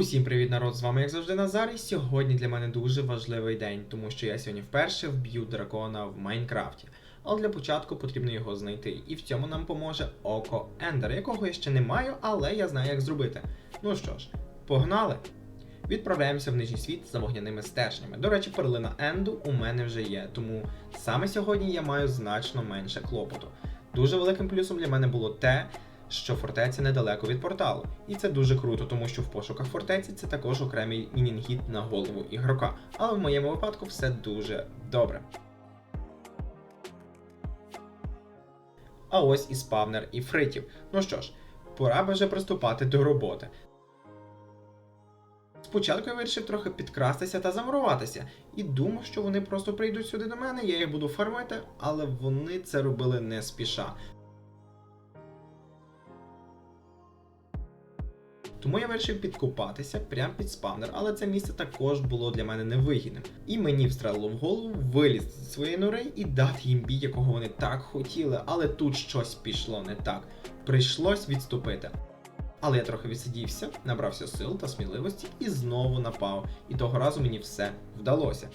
Усім привіт, народ! З вами, як завжди, Назар. І сьогодні для мене дуже важливий день, тому що я сьогодні вперше вб'ю дракона в Майнкрафті. Але для початку потрібно його знайти, і в цьому нам поможе Око Ендера, якого я ще не маю, але я знаю, як зробити. Ну що ж, погнали! Відправляємося в нижній світ за вогняними стержнями. До речі, перлина Енду у мене вже є, тому саме сьогодні я маю значно менше клопоту. Дуже великим плюсом для мене було те, що фортеця недалеко від порталу. І це дуже круто, тому що в пошуках фортеці це також окремий мінінгіт на голову ігрока. Але в моєму випадку все дуже добре. А ось і спавнер іфритів. Ну що ж, пора би вже приступати до роботи. Спочатку я вирішив трохи підкрастися та замуруватися, і думав, що вони просто прийдуть сюди до мене, я їх буду фармити, але вони це робили не спіша. Тому я вирішив підкопатися прямо під спавнер, але це місце також було для мене невигідним. І мені встрелило в голову вилізти зі своєї нори і дати їм бій, якого вони так хотіли, але тут щось пішло не так. Прийшлось відступити. Але я трохи відсидівся, набрався сил та сміливості і знову напав. І того разу мені все вдалося.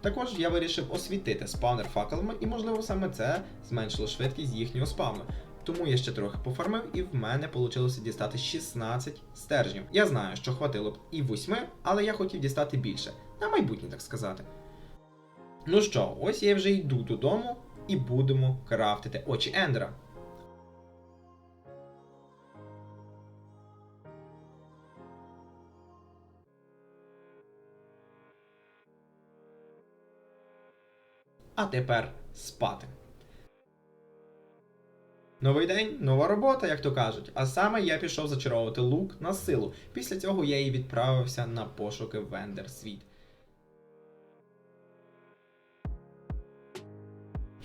Також я вирішив освітити спавнер факелами, і можливо саме це зменшило швидкість їхнього спавну. Тому я ще трохи пофармив, і в мене вийшло дістати 16 стержнів. Я знаю, що хватило б і 8, але я хотів дістати більше. На майбутнє, так сказати. Ну що, ось я вже йду додому і будемо крафтити очі Ендера. А тепер спати. Новий день, нова робота, як то кажуть. А саме я пішов зачаровувати лук на силу. Після цього я і відправився на пошуки в Ендер світ.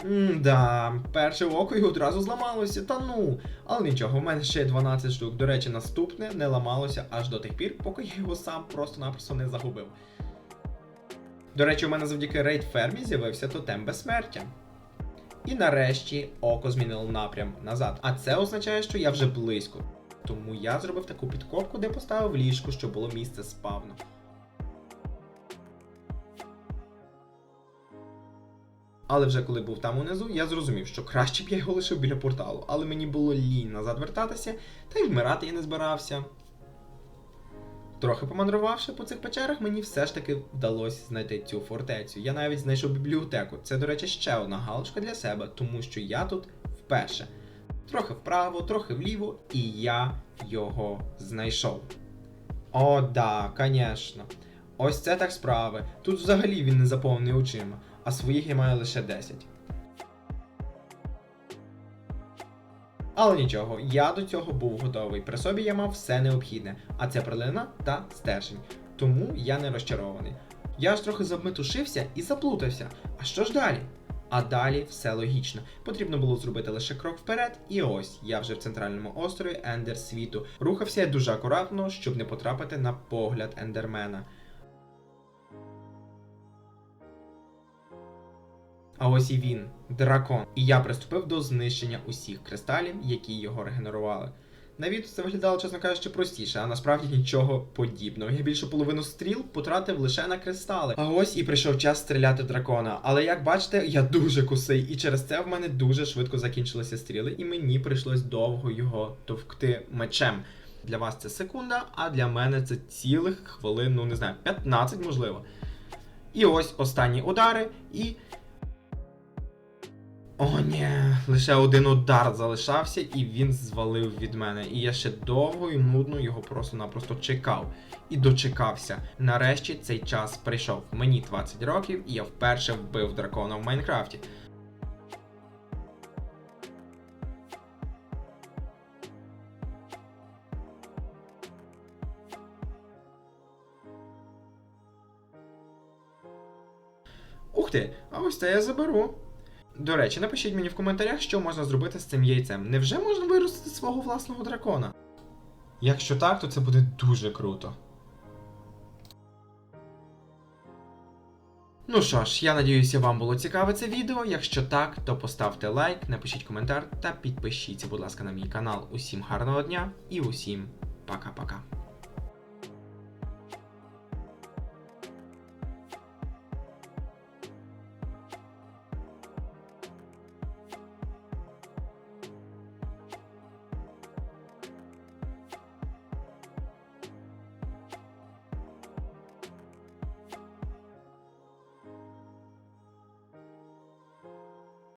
Мда, перше око й одразу зламалося, та ну. Але нічого, в мене ще 12 штук. До речі, наступне не ламалося аж до тих пір, поки я його сам просто-напросто не загубив. До речі, у мене завдяки рейд фермі з'явився тотем безсмертя. І нарешті око змінило напрям назад. А це означає, що я вже близько. Тому я зробив таку підкопку, де поставив ліжко, щоб було місце спавну. Але вже коли був там унизу, я зрозумів, що краще б я його лишив біля порталу, але мені було лінь назад вертатися, та й вмирати я не збирався. Трохи помандрувавши по цих печерах, мені все ж таки вдалося знайти цю фортецю. Я навіть знайшов бібліотеку. Це, до речі, ще одна галочка для себе, тому що я тут вперше. Трохи вправо, трохи вліво, і я його знайшов. О, да, звісно. Ось це так справи. Тут взагалі він не заповнений очима, а своїх я маю лише 10. Але нічого, я до цього був готовий. При собі я мав все необхідне, а це прилина та стержень. Тому я не розчарований. Я ж трохи заметушився і заплутався. А що ж далі? А далі все логічно. Потрібно було зробити лише крок вперед, і ось я вже в центральному острові Ендер світу. Рухався я дуже акуратно, щоб не потрапити на погляд ендермена. А ось і він, дракон. І я приступив до знищення усіх кристалів, які його регенерували. На це виглядало, чесно кажучи, простіше, а насправді нічого подібного. Я більшу половину стріл потратив лише на кристали. А ось і прийшов час стріляти дракона. Але як бачите, я дуже кусий, і через це в мене дуже швидко закінчилися стріли, і мені прийшлось довго його товкти мечем. Для вас це секунда, а для мене це цілих хвилин, ну не знаю, 15 можливо. І ось останні удари, і о, ні, лише один удар залишався, і він звалив від мене. І я ще довго і нудно його просто-напросто чекав. І дочекався. Нарешті цей час прийшов. Мені 20 років, і я вперше вбив дракона в Майнкрафті. Ух ти, а ось це я заберу. До речі, напишіть мені в коментарях, що можна зробити з цим яйцем. Невже можна виростити свого власного дракона? Якщо так, то це буде дуже круто. Ну що ж, я надіюся, вам було цікаве це відео. Якщо так, то поставте лайк, напишіть коментар та підпишіться, будь ласка, на мій канал. Усім гарного дня і усім пока-пока.